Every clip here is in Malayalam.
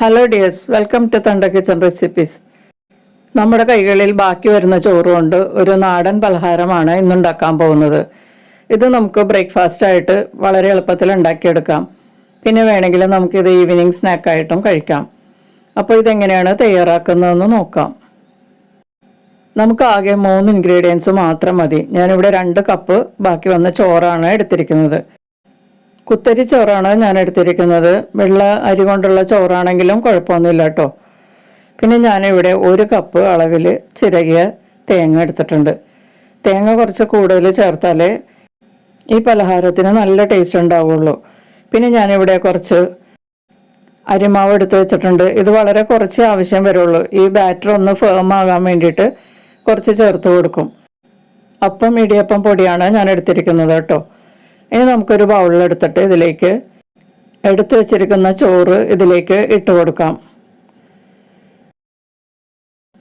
ഹലോ ഡിയേഴ്സ് വെൽക്കം ടു തണ്ട കിച്ചൺ റെസിപ്പീസ് നമ്മുടെ കൈകളിൽ ബാക്കി വരുന്ന ചോറുകൊണ്ട് ഒരു നാടൻ പലഹാരമാണ് ഇന്നുണ്ടാക്കാൻ പോകുന്നത്. ഇത് നമുക്ക് ബ്രേക്ക്ഫാസ്റ്റ് ആയിട്ട് വളരെ എളുപ്പത്തിൽ ഉണ്ടാക്കിയെടുക്കാം. പിന്നെ വേണമെങ്കിൽ നമുക്കിത് ഈവനിങ് സ്നാക്കായിട്ടും കഴിക്കാം. അപ്പോൾ ഇതെങ്ങനെയാണ് തയ്യാറാക്കുന്നതെന്ന് നോക്കാം. നമുക്ക് ആകെ മൂന്ന് ഇൻഗ്രീഡിയൻസ് മാത്രം മതി. ഞാനിവിടെ രണ്ട് കപ്പ് ബാക്കി വന്ന ചോറാണ് എടുത്തിരിക്കുന്നത്. കുത്തരി ചോറാണ് ഞാൻ എടുത്തിരിക്കുന്നത്? വെള്ള അരി കൊണ്ടുള്ള ചോറാണെങ്കിലും കുഴപ്പമൊന്നുമില്ല കേട്ടോ. പിന്നെ ഞാനിവിടെ ഒരു കപ്പ് അളവിൽ ചിരകിയ തേങ്ങ എടുത്തിട്ടുണ്ട്. തേങ്ങ കുറച്ച് കൂടുതൽ ചേർത്താലേ ഈ പലഹാരത്തിന് നല്ല ടേസ്റ്റ് ഉണ്ടാവുള്ളൂ. പിന്നെ ഞാനിവിടെ കുറച്ച് അരിമാവ് എടുത്ത് വെച്ചിട്ടുണ്ട്. ഇത് വളരെ കുറച്ച് ആവശ്യം വരുള്ളൂ. ഈ ബാറ്റർ ഒന്ന് ഫേം ആകാൻ വേണ്ടിയിട്ട് കുറച്ച് ചേർത്ത് കൊടുക്കും. അപ്പം ഇടിയപ്പം പൊടിയാണ് ഞാൻ എടുത്തിരിക്കുന്നത് കേട്ടോ. ഇനി നമുക്കൊരു ബൗളിലെടുത്തിട്ട് ഇതിലേക്ക് എടുത്തു വച്ചിരിക്കുന്ന ചോറ് ഇതിലേക്ക് ഇട്ട് കൊടുക്കാം.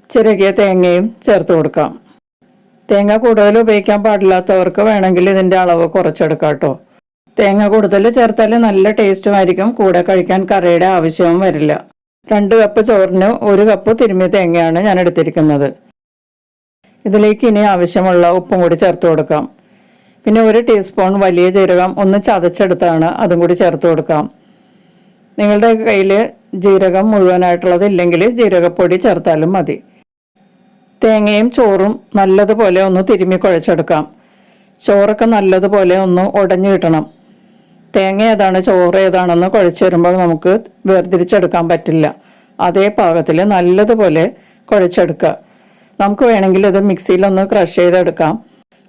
ചിരകിയ തേങ്ങയും ചേർത്ത് കൊടുക്കാം. തേങ്ങ കൂടുതൽ ഉപയോഗിക്കാൻ പാടില്ലാത്തവർക്ക് വേണമെങ്കിൽ ഇതിന്റെ അളവ് കുറച്ചെടുക്കാം കേട്ടോ തേങ്ങ കൂടുതൽ ചേർത്താൽ നല്ല ടേസ്റ്റുമായിരിക്കും കൂടെ കഴിക്കാൻ കറിയുടെ ആവശ്യവും വരില്ല. രണ്ട് കപ്പ് ചോറിന് ഒരു കപ്പ് തിരുമ്മിയ തേങ്ങയാണ് ഞാൻ എടുത്തിരിക്കുന്നത്. ഇതിലേക്ക് ഇനി ആവശ്യമുള്ള ഉപ്പും കൂടി ചേർത്ത് കൊടുക്കാം. പിന്നെ ഒരു ടീസ്പൂൺ വലിയ ജീരകം ഒന്ന് ചതച്ചെടുത്താണ് അതും കൂടി ചേർത്ത് കൊടുക്കാം. നിങ്ങളുടെ കയ്യിൽ ജീരകം മുഴുവനായിട്ടുള്ളത് ഇല്ലെങ്കിൽ ജീരകപ്പൊടി ചേർത്താലും മതി. തേങ്ങയും ചോറും നല്ലതുപോലെ ഒന്ന് തിരുമ്മി കുഴച്ചെടുക്കാം. ചോറൊക്കെ നല്ലതുപോലെ ഒന്ന് ഉടഞ്ഞു കിട്ടണം. തേങ്ങ ഏതാണ് ചോറ് ഏതാണെന്ന് കുഴച്ച് വരുമ്പോൾ നമുക്ക് വേർതിരിച്ചെടുക്കാൻ പറ്റില്ല. അതേ പാകത്തിൽ നല്ലതുപോലെ കുഴച്ചെടുക്കുക. നമുക്ക് വേണമെങ്കിൽ ഇത് മിക്സിയിലൊന്ന് ക്രഷ് ചെയ്തെടുക്കാം.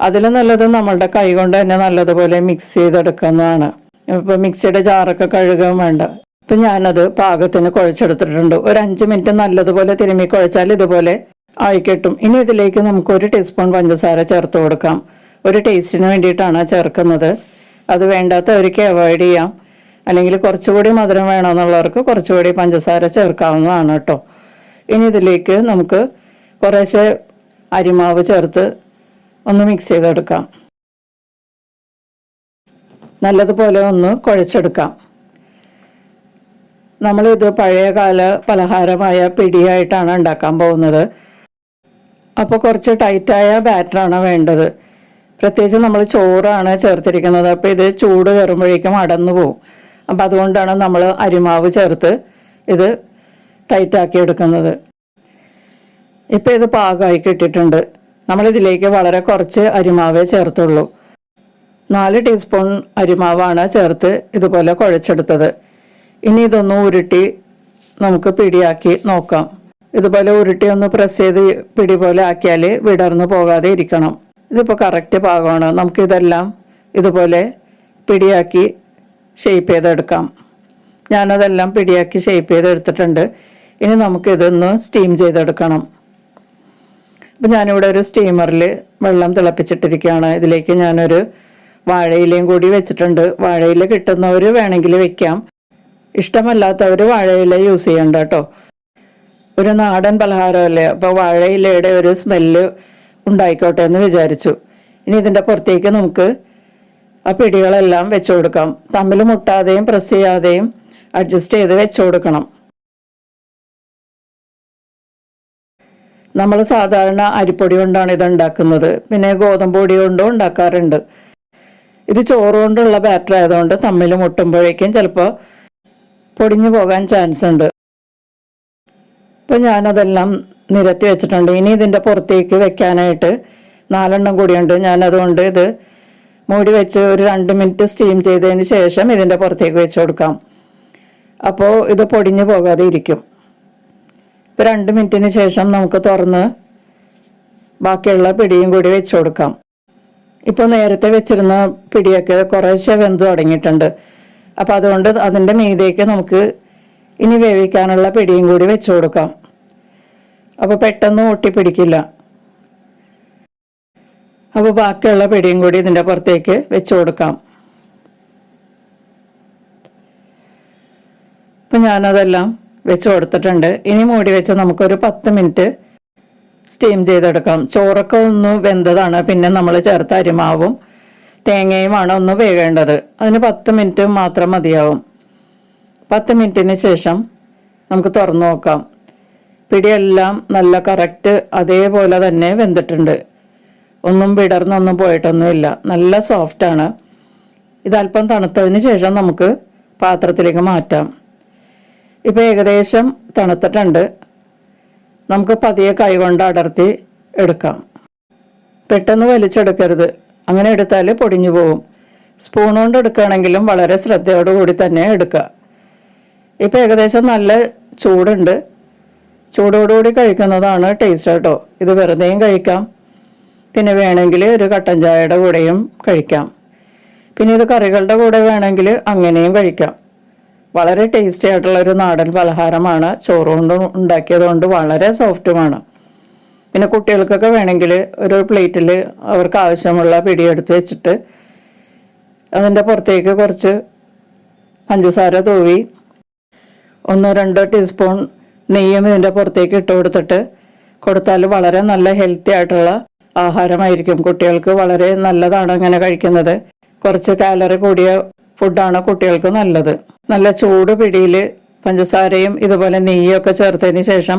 അതിൽ നല്ലത് നമ്മളുടെ കൈ കൊണ്ട് തന്നെ നല്ലതുപോലെ മിക്സ് ചെയ്തെടുക്കുന്നതാണ്. ഇപ്പൊ മിക്സിയുടെ ജാറൊക്കെ കഴുകാൻ വേണ്ട. ഇപ്പൊ ഞാനത് പാകത്തിന് കുഴച്ചെടുത്തിട്ടുണ്ട്. ഒരു അഞ്ച് മിനിറ്റ് നല്ലതുപോലെ തിരുമ്മി കുഴച്ചാൽ ഇതുപോലെ ആയി കിട്ടും. ഇനി ഇതിലേക്ക് നമുക്ക് ഒരു ടീസ്പൂൺ പഞ്ചസാര ചേർത്ത് കൊടുക്കാം. ഒരു ടേസ്റ്റിന് വേണ്ടിയിട്ടാണ് ചേർക്കുന്നത്. അത് വേണ്ടാത്തവർക്ക് അവോയ്ഡ് ചെയ്യാം. അല്ലെങ്കിൽ കുറച്ചുകൂടി മധുരം വേണമെന്നുള്ളവർക്ക് കുറച്ചുകൂടി പഞ്ചസാര ചേർക്കാവുന്നതാണ് കേട്ടോ. ഇനി ഇതിലേക്ക് നമുക്ക് കുറേശ്ശെ അരിമാവ് ചേർത്ത് ഒന്ന് മിക്സ് ചെയ്തെടുക്കാം. നല്ലതുപോലെ ഒന്ന് കുഴച്ചെടുക്കാം. നമ്മളിത് പഴയകാല പലഹാരമായ പിടിയായിട്ടാണ് ഉണ്ടാക്കാൻ പോകുന്നത്. അപ്പോൾ കുറച്ച് ടൈറ്റായ ബാറ്ററാണ് വേണ്ടത്. പ്രത്യേകിച്ച് നമ്മൾ ചോറാണ് ചേർത്തിരിക്കുന്നത്. അപ്പോൾ ഇത് ചൂട് കയറുമ്പോഴേക്കും അടന്നു പോവും. അപ്പോൾ അതുകൊണ്ടാണ് നമ്മൾ അരിമാവ് ചേർത്ത് ഇത് ടൈറ്റാക്കി എടുക്കുന്നത്. ഇപ്പോൾ ഇത് പാകമായി കിട്ടിയിട്ടുണ്ട്. നമ്മളിതിലേക്ക് വളരെ കുറച്ച് അരിമാവേ ചേർത്തുള്ളൂ. നാല് ടീസ്പൂൺ അരിമാവാണ് ചേർത്ത് ഇതുപോലെ കുഴച്ചെടുത്തത്. ഇനി ഇതൊന്ന് ഉരുട്ടി നമുക്ക് പിടിയാക്കി നോക്കാം. ഇതുപോലെ ഉരുട്ടി ഒന്ന് പ്രസ് ചെയ്ത് പിടി പോലെ ആക്കിയാൽ വിടർന്നു പോകാതെ ഇരിക്കണം. ഇതിപ്പോൾ കറക്റ്റ് പാകമാണ്. നമുക്കിതെല്ലാം ഇതുപോലെ പിടിയാക്കി ഷേപ്പ് ചെയ്തെടുക്കാം. ഞാനതെല്ലാം പിടിയാക്കി ഷേപ്പ് ചെയ്തെടുത്തിട്ടുണ്ട്. ഇനി നമുക്കിതൊന്ന് സ്റ്റീം ചെയ്തെടുക്കണം. അപ്പം ഞാനിവിടെ ഒരു സ്റ്റീമറിൽ വെള്ളം തിളപ്പിച്ചിട്ടിരിക്കുകയാണ്. ഇതിലേക്ക് ഞാനൊരു വാഴയിലയും കൂടി വെച്ചിട്ടുണ്ട്. വാഴയില കിട്ടുന്നവർ വേണമെങ്കിൽ വെക്കാം. ഇഷ്ടമല്ലാത്തവർ വാഴയില യൂസ് ചെയ്യണ്ട കേട്ടോ. ഒരു നാടൻ പലഹാരമല്ലേ? അപ്പോൾ വാഴയിലയുടെ ഒരു സ്മെല്ല് ഉണ്ടായിക്കോട്ടെ എന്ന് വിചാരിച്ചു. ഇനി ഇതിന്റെ പുറത്തേക്ക് നമുക്ക് ആ പിടികളെല്ലാം വെച്ചു കൊടുക്കാം. തമ്മിൽ മുട്ടാതെയും പ്രസ് ചെയ്യാതെയും അഡ്ജസ്റ്റ് ചെയ്ത് വെച്ചു കൊടുക്കണം. നമ്മൾ സാധാരണ അരിപ്പൊടി കൊണ്ടാണ് ഇത് ഉണ്ടാക്കുന്നത്. പിന്നെ ഗോതമ്പ് പൊടി കൊണ്ടും ഉണ്ടാക്കാറുണ്ട്. ഇത് ചോറ് കൊണ്ടുള്ള ബാറ്റർ ആയതുകൊണ്ട് തമ്മിൽ മുട്ടുമ്പോഴേക്കും ചിലപ്പോൾ പൊടിഞ്ഞു പോകാൻ ചാൻസ് ഉണ്ട്. അപ്പോൾ ഞാനതെല്ലാം നിരത്തി വെച്ചിട്ടുണ്ട്. ഇനി ഇതിന്റെ പുറത്തേക്ക് വെക്കാനായിട്ട് നാലെണ്ണം കൂടിയുണ്ട്. ഞാനതുകൊണ്ട് ഇത് മൂടി വെച്ച് ഒരു രണ്ട് മിനിറ്റ് സ്റ്റീം ചെയ്തതിന് ശേഷം ഇതിന്റെ പുറത്തേക്ക് വെച്ച് കൊടുക്കാം. അപ്പോൾ ഇത് പൊടിഞ്ഞു പോകാതെ ഇരിക്കും. രണ്ട് മിനിറ്റിന് ശേഷം നമുക്ക് തുറന്ന് ബാക്കിയുള്ള പിടിയും കൂടി വെച്ച് കൊടുക്കാം. ഇപ്പോൾ നേരത്തെ വെച്ചിരുന്ന പിടിയൊക്കെ കുറേശ്ശെ വെന്ത് തുടങ്ങിയിട്ടുണ്ട്. അപ്പോൾ അതുകൊണ്ട് അതിന്റെ മീതേക്ക് നമുക്ക് ഇനി വേവിക്കാനുള്ള പിടിയും കൂടി വെച്ച് കൊടുക്കാം. അപ്പോൾ പെട്ടെന്ന് ഒട്ടിപ്പിടിക്കില്ല അപ്പോൾ ബാക്കിയുള്ള പിടിയും കൂടി ഇതിന്റെ പുറത്തേക്ക് വെച്ച് കൊടുക്കാം. അപ്പം ഞാനതെല്ലാം വെച്ച് കൊടുത്തിട്ടുണ്ട്. ഇനി മൂടി വെച്ച് നമുക്കൊരു പത്ത് മിനിറ്റ് സ്റ്റീം ചെയ്തെടുക്കാം. ചോറൊക്കെ ഒന്ന് വെന്തതാണ്. പിന്നെ നമ്മൾ ചേർത്ത അരിമാവും തേങ്ങയുമാണ് ഒന്ന് വേകേണ്ടത് അതിന് പത്ത് മിനിറ്റ് മാത്രം മതിയാവും. പത്ത് മിനിറ്റിന് ശേഷം നമുക്ക് തുറന്നു നോക്കാം. പിടിയെല്ലാം നല്ല കറക്റ്റ് അതേപോലെ തന്നെ വെന്തിട്ടുണ്ട്. ഒന്നും വിടർന്നൊന്നും പോയിട്ടൊന്നുമില്ല. നല്ല സോഫ്റ്റാണ്. ഇതൽപ്പം തണുത്തതിന് ശേഷം നമുക്ക് പാത്രത്തിലേക്ക് മാറ്റാം. ഇപ്പോൾ ഏകദേശം തണുത്തിട്ടുണ്ട്. നമുക്ക് പതിയെ കൈകൊണ്ട് അടർത്തി എടുക്കാം. പെട്ടെന്ന് വലിച്ചെടുക്കരുത്. അങ്ങനെ എടുത്താൽ പൊടിഞ്ഞു പോകും സ്പൂൺ കൊണ്ട് എടുക്കുകയാണെങ്കിലും വളരെ ശ്രദ്ധയോടുകൂടി തന്നെ എടുക്കുക. ഇപ്പം ഏകദേശം നല്ല ചൂടുണ്ട്. ചൂടോടുകൂടി കഴിക്കുന്നതാണ് ടേസ്റ്റ് കേട്ടോ. ഇത് വെറുതെയും കഴിക്കാം. പിന്നെ വേണമെങ്കിൽ ഒരു കട്ടൻ ചായയുടെ കൂടെയും കഴിക്കാം. പിന്നെ ഇത് കറികളുടെ കൂടെ വേണമെങ്കിൽ അങ്ങനെയും കഴിക്കാം. വളരെ ടേസ്റ്റി ആയിട്ടുള്ള ഒരു നാടൻ പലഹാരമാണ്. ചോറ് കൊണ്ട് ഉണ്ടാക്കിയത് കൊണ്ട് വളരെ സോഫ്റ്റുമാണ് പിന്നെ കുട്ടികൾക്കൊക്കെ വേണമെങ്കിൽ ഒരു പ്ലേറ്റിൽ അവർക്ക് ആവശ്യമുള്ള പിടിയെടുത്ത് വെച്ചിട്ട് അതിന്റെ പുറത്തേക്ക് കുറച്ച് പഞ്ചസാര തൂവി ഒന്നോ രണ്ടോ ടീസ്പൂൺ നെയ്യും ഇതിന്റെ പുറത്തേക്ക് ഇട്ട് കൊടുത്തിട്ട് കൊടുത്താൽ വളരെ നല്ല ഹെൽത്തി ആയിട്ടുള്ള ആഹാരമായിരിക്കും. കുട്ടികൾക്ക് വളരെ നല്ലതാണ് അങ്ങനെ കഴിക്കുന്നത്. കുറച്ച് കാലറി കൂടിയ ഫുഡാണ് കുട്ടികൾക്ക് നല്ലത്. നല്ല ചൂട് പിടിയിൽ പഞ്ചസാരയും ഇതുപോലെ നെയ്യൊക്കെ ചേർത്തതിന് ശേഷം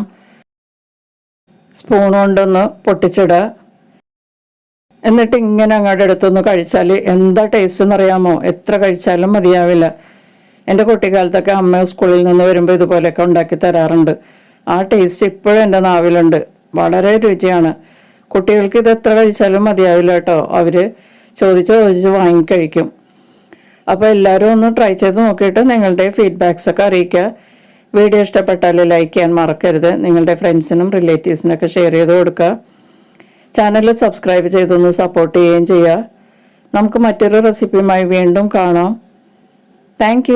സ്പൂൺ കൊണ്ടൊന്ന് പൊട്ടിച്ചിടുക. എന്നിട്ട് ഇങ്ങനെ അങ്ങോട്ട് എടുത്തൊന്ന് കഴിച്ചാൽ എന്താ ടേസ്റ്റ് എന്നറിയാമോ? എത്ര കഴിച്ചാലും മതിയാവില്ല. എന്റെ കുട്ടിക്കാലത്തൊക്കെ അമ്മ സ്കൂളിൽ നിന്ന് വരുമ്പോൾ ഇതുപോലെയൊക്കെ ഉണ്ടാക്കി തരാറുണ്ട്. ആ ടേസ്റ്റ് ഇപ്പോഴും എന്റെ നാവിലുണ്ട്. വളരെ രുചിയാണ്. കുട്ടികൾക്ക് ഇത് എത്ര കഴിച്ചാലും മതിയാവില്ല കേട്ടോ. അവർ ചോദിച്ച് ചോദിച്ച് വാങ്ങിക്കഴിക്കും അപ്പോൾ എല്ലാവരും ഒന്ന് ട്രൈ ചെയ്ത് നോക്കിയിട്ട് നിങ്ങളുടെ ഫീഡ്ബാക്സ് ഒക്കെ അറിയിക്കുക. വീഡിയോ ഇഷ്ടപ്പെട്ടാൽ ലൈക്ക് ചെയ്യാൻ മറക്കരുത്. നിങ്ങളുടെ ഫ്രണ്ട്സിനും റിലേറ്റീവ്സിനൊക്കെ ഷെയർ ചെയ്ത് കൊടുക്കുക. ചാനൽ സബ്സ്ക്രൈബ് ചെയ്തൊന്ന് സപ്പോർട്ട് ചെയ്യുകയും ചെയ്യുക. നമുക്ക് മറ്റൊരു റെസിപ്പിയുമായി വീണ്ടും കാണാം. താങ്ക്